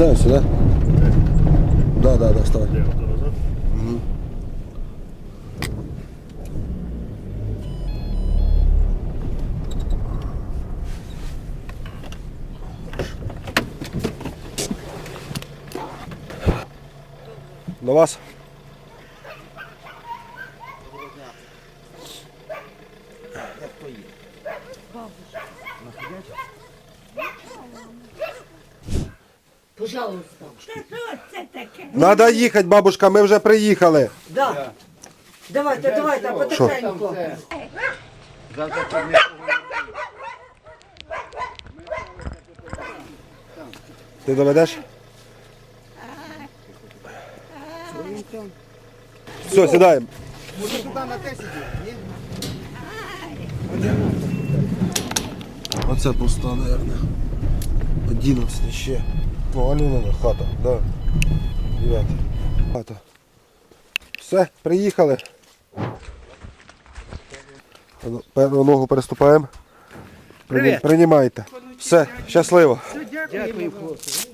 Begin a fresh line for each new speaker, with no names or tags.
Це сюди? Да, да, да, вставай.
Назад?
До вас.
Пожалуйста.
Надо їхати, бабушка, ми вже приїхали.
Да. Давайте, давайте, потихеньку.
Ти доведеш? Все, сідаємо. Може туди на те сидіти? Оце пуста, наверное. 11 ще. Ну, Алінина хата, да. 9. Хата. Все, приїхали. Першу ногу переступаємо. Привіт. Приймайте. Все, щасливо.
Дякую, хлопці.